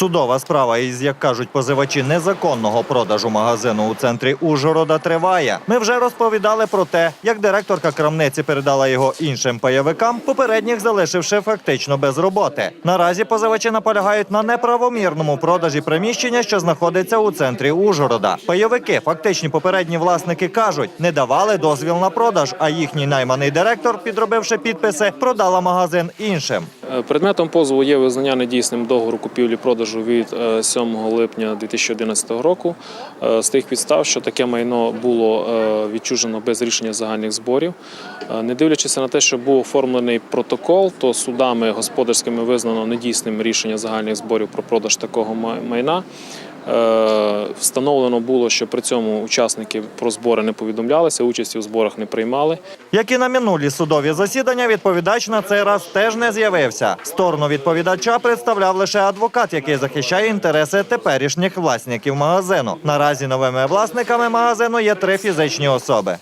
Судова справа із, як кажуть позивачі, незаконного продажу магазину у центрі Ужгорода триває. Ми вже розповідали про те, як директорка крамниці передала його іншим пайовикам, попередніх залишивши фактично без роботи. Наразі позивачі наполягають на неправомірному продажі приміщення, що знаходиться у центрі Ужгорода. Пайовики, фактичні попередні власники, кажуть, не давали дозвіл на продаж, а їхній найманий директор, підробивши підписи, продала магазин іншим. Е, Предметом позову є визнання недійсним договору купівлі-продажу від е, 7 липня 2011 року е, з тих підстав, що таке майно було е, відчужено без рішення загальних зборів. Е, Не дивлячись на те, що був оформлений протокол, то судами господарськими визнано недійсним рішення загальних зборів про продаж такого майна. Е, Встановлено було, що при цьому учасники про збори не повідомлялися, участі у зборах не приймали. Як і на минулі судові засідання, відповідач на цей раз теж не з'явився. Сторону відповідача представляв лише адвокат, який захищає інтереси теперішніх власників магазину. Наразі новими власниками магазину є три фізичні особи.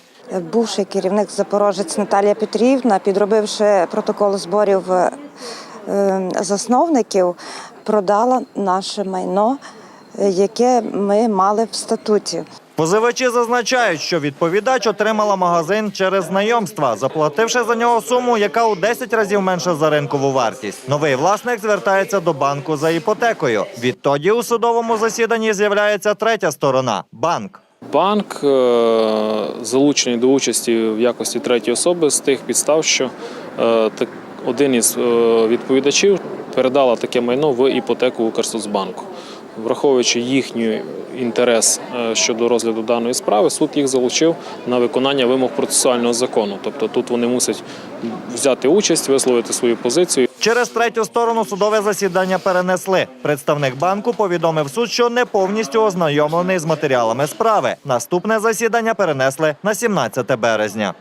Бувший керівник Запорожець Наталія Петрівна, підробивши протокол зборів е, засновників, продала наше майно, е, яке ми мали в статуті. Позивачі зазначають, що відповідач отримала магазин через знайомства, заплативши за нього суму, яка у 10 разів менша за ринкову вартість. Новий власник звертається до банку за іпотекою. Відтоді у судовому засіданні з'являється третя сторона банк. Банк е, залучений до участі в якості третьої особи з тих підстав, що е, так- один із е, відповідачів передала таке майно в іпотеку Укрсоцбанку. Враховуючи їхній інтерес е, щодо розгляду даної справи, суд їх залучив на виконання вимог процесуального закону. Тобто тут вони мусять взяти участь, висловити свою позицію. Через третю сторону судове засідання перенесли. Представник банку повідомив суд, що не повністю ознайомлений з матеріалами справи. Наступне засідання перенесли на 17 березня.